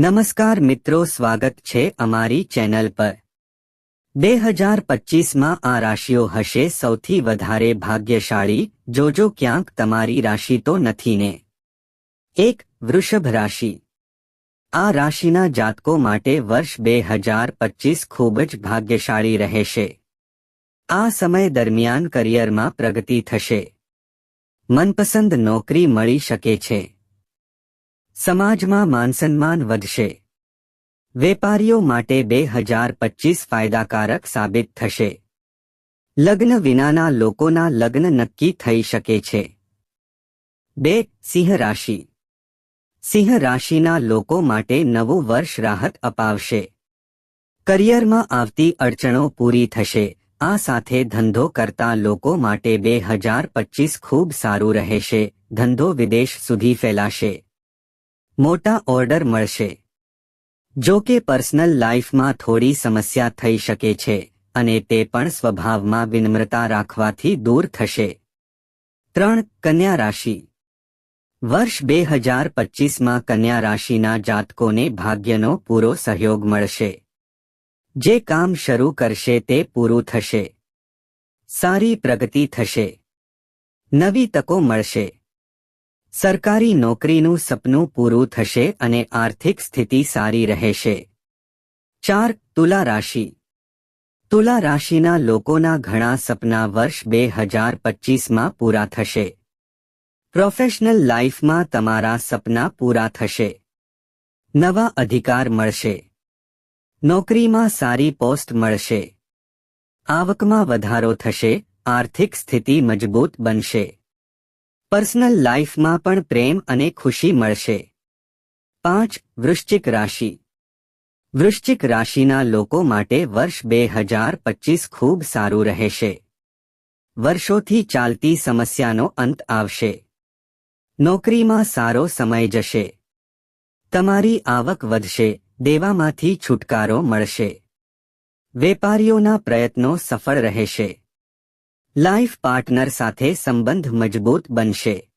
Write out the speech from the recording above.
નમસ્કાર મિત્રો, સ્વાગત છે અમારી ચેનલ પર. બે હજાર પચીસમાં આ રાશિઓ હશે સૌથી વધારે ભાગ્યશાળી, જોજો ક્યાંક તમારી રાશિ તો નથી ને? એક, વૃષભ રાશિ. આ રાશિના જાતકો માટે વર્ષ બે હજાર પચીસ ખૂબ જ ભાગ્યશાળી રહેશે. આ સમય દરમિયાન કરિયરમાં પ્રગતિ થશે. મનપસંદ નોકરી મળી શકે છે. સમાજમાં માનસન્માન વધશે. વેપારીઓ માટે બે હજાર પચીસ ફાયદાકારક સાબિત થશે. લગ્ન વિનાના લોકોના લગ્ન નક્કી થઈ શકે છે. બે, સિંહ રાશિ. સિંહ રાશિના લોકો માટે નવું વર્ષ રાહત અપાવશે. કરિયરમાં આવતી અડચણો પૂરી થશે. આ સાથે ધંધો કરતા લોકો માટે બે હજાર પચીસ ખૂબ સારું રહેશે. ધંધો વિદેશ સુધી ફેલાશે. મોટા ઓર્ડર મળશે. જો કે પર્સનલ લાઈફમાં થોડી સમસ્યા થઈ શકે છે, અને તે પણ સ્વભાવમાં વિનમ્રતા રાખવાથી દૂર થશે. ત્રણ, કન્યા રાશિ. વર્ષ બે હજાર પચીસમાં કન્યા રાશિના જાતકોને ભાગ્યનો પૂરો સહયોગ મળશે. જે કામ શરૂ કરશે તે પૂરું થશે. સારી પ્રગતિ થશે. નવી તકો મળશે. સરકારી નોકરીનું સપનું પૂરું થશે અને આર્થિક સ્થિતિ સારી રહેશે. ચાર, તુલા રાશિ. તુલા રાશિના લોકોના ઘણા સપના વર્ષ બે હજાર પચીસમાં પૂરા થશે. પ્રોફેશનલ લાઈફમાં તમારા સપના પૂરા થશે. નવા અધિકાર મળશે. નોકરીમાં સારી પોસ્ટ મળશે. આવકમાં વધારો થશે, આર્થિક સ્થિતિ મજબૂત બનશે. પર્સનલ લાઈફમાં પણ પ્રેમ અને ખુશી મળશે. પાંચ, વૃશ્ચિક રાશિ. વૃશ્ચિક રાશિના લોકો માટે વર્ષ બે હજાર પચીસ ખૂબ સારું રહેશે. વર્ષોથી ચાલતી સમસ્યાનો અંત આવશે. નોકરીમાં સારો સમય જશે. તમારી આવક વધશે, દેવામાંથી છુટકારો મળશે. વેપારીઓના પ્રયત્નો સફળ રહેશે. લાઈફ પાર્ટનર સાથે સંબંધ મજબૂત બનશે.